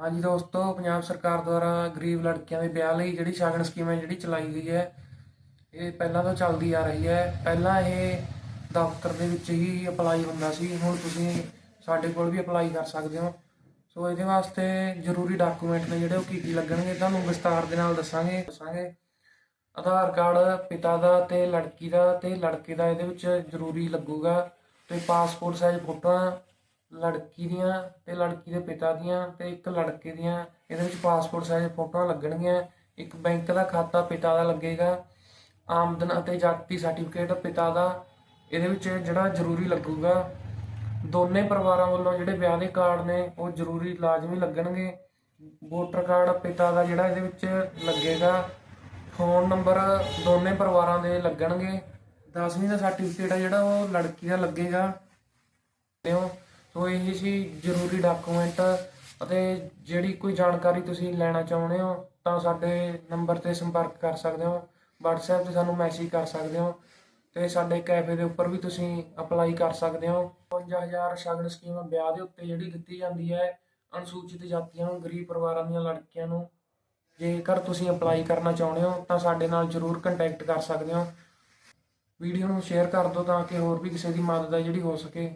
ਹਾਂਜੀ ਦੋਸਤੋ, ਪੰਜਾਬ ਸਰਕਾਰ ਦੁਆਰਾ ਗਰੀਬ ਲੜਕੀਆਂ ਦੇ ਵਿਆਹ ਲਈ ਜਿਹੜੀ ਸ਼ਗਨ ਸਕੀਮ ਹੈ ਜਿਹੜੀ ਚਲਾਈ ਗਈ ਹੈ, ਇਹ ਪਹਿਲਾਂ ਤੋਂ ਚੱਲਦੀ ਆ ਰਹੀ ਹੈ। ਪਹਿਲਾਂ ਇਹ ਦਫ਼ਤਰ ਦੇ ਵਿੱਚ ਹੀ ਅਪਲਾਈ ਹੁੰਦਾ ਸੀ, ਹੁਣ ਤੁਸੀਂ ਸਾਡੇ ਕੋਲ ਵੀ ਅਪਲਾਈ ਕਰ ਸਕਦੇ ਹੋ। ਸੋ ਇਹਦੇ ਵਾਸਤੇ ਜ਼ਰੂਰੀ ਡਾਕੂਮੈਂਟ ਨੇ ਜਿਹੜੇ ਉਹ ਕੀ ਕੀ ਲੱਗਣਗੇ, ਤੁਹਾਨੂੰ ਵਿਸਤਾਰ ਦੇ ਨਾਲ ਦੱਸਾਂਗੇ। ਦੱਸਾਂਗੇ, ਆਧਾਰ ਕਾਰਡ ਪਿਤਾ ਦਾ ਤੇ ਲੜਕੀ ਦਾ ਤੇ ਲੜਕੇ ਦਾ ਇਹਦੇ ਵਿੱਚ ਜ਼ਰੂਰੀ ਲੱਗੂਗਾ। ਤੇ ਪਾਸਪੋਰਟ ਸਾਈਜ਼ ਫੋਟੋਆਂ ਲੜਕੀ ਦੀਆਂ ਤੇ ਲੜਕੀ ਦੇ ਪਿਤਾ ਦੀਆਂ ਤੇ ਇੱਕ ਲੜਕੇ ਦੀਆਂ। ਇਹਦੇ ਵਿੱਚ ਪਾਸਪੋਰਟ ਸਾਈਜ਼ ਫੋਟੋਆਂ ਲੱਗਣਗੀਆਂ। ਇੱਕ ਬੈਂਕ ਦਾ ਖਾਤਾ ਪਿਤਾ ਦਾ ਲੱਗੇਗਾ। ਆਮਦਨ ਅਤੇ ਜਾਤੀ ਸਰਟੀਫਿਕੇਟ ਪਿਤਾ ਦਾ। ਇਹਦੇ ਵਿੱਚ ਜਿਹੜਾ ਜ਼ਰੂਰੀ ਲੱਗੂਗਾ, ਦੋਨੇ ਪਰਿਵਾਰਾਂ ਵੱਲੋਂ ਜਿਹੜੇ ਵਿਆਹ ਦੇ ਕਾਰਡ ਨੇ, ਉਹ ਜ਼ਰੂਰੀ ਲਾਜ਼ਮੀ ਲੱਗਣਗੇ। ਵੋਟਰ ਕਾਰਡ ਪਿਤਾ ਦਾ ਜਿਹੜਾ ਇਹਦੇ ਵਿੱਚ ਲੱਗੇਗਾ ਫੋਨ ਨੰਬਰ ਦੋਨੇ ਪਰਿਵਾਰਾਂ ਦੇ ਲੱਗਣਗੇ। 10ਵੀਂ ਦਾ ਸਰਟੀਫਿਕੇਟ ਆ ਜਿਹੜਾ, ਉਹ ਲੜਕੀ ਦਾ ਲੱਗੇਗਾ। ਦਿਓ ਸੋ ਇਹ ਸੀ ਜ਼ਰੂਰੀ ਡਾਕੂਮੈਂਟ ਅਤੇ ਜਿਹੜੀ ਕੋਈ ਜਾਣਕਾਰੀ ਤੁਸੀਂ ਲੈਣਾ ਚਾਹੁੰਦੇ ਹੋ, ਤਾਂ ਸਾਡੇ ਨੰਬਰ ਤੇ ਸੰਪਰਕ ਕਰ ਸਕਦੇ ਹੋ, WhatsApp ਤੇ ਸਾਨੂੰ ਮੈਸੇਜ ਕਰ ਸਕਦੇ ਹੋ ਤੇ ਸਾਡੇ ਕੈਫੇ ਦੇ ਉੱਪਰ ਵੀ ਤੁਸੀਂ ਅਪਲਾਈ ਕਰ ਸਕਦੇ ਹੋ। 5000 ਸ਼ਗਨ ਸਕੀਮ ਵਿਆਹ ਦੇ ਉੱਤੇ ਜਿਹੜੀ ਦਿੱਤੀ ਜਾਂਦੀ ਹੈ, ਅਨੁਸੂਚਿਤ ਜਾਤੀਆਂ ਨੂੰ, ਗਰੀਬ ਪਰਿਵਾਰਾਂ ਦੀਆਂ ਲੜਕੀਆਂ ਨੂੰ, ਜੇਕਰ ਤੁਸੀਂ ਅਪਲਾਈ ਕਰਨਾ ਚਾਹੁੰਦੇ ਹੋ, ਤਾਂ ਸਾਡੇ ਨਾਲ ਜਰੂਰ ਕੰਟੈਕਟ ਕਰ ਸਕਦੇ ਹੋ। ਵੀਡੀਓ ਨੂੰ ਸ਼ੇਅਰ ਕਰ ਦਿਓ ਤਾਂ ਕਿ ਹੋਰ ਵੀ ਕਿਸੇ ਦੀ ਮਦਦ ਹੈ ਜਿਹੜੀ ਹੋ ਸਕੇ।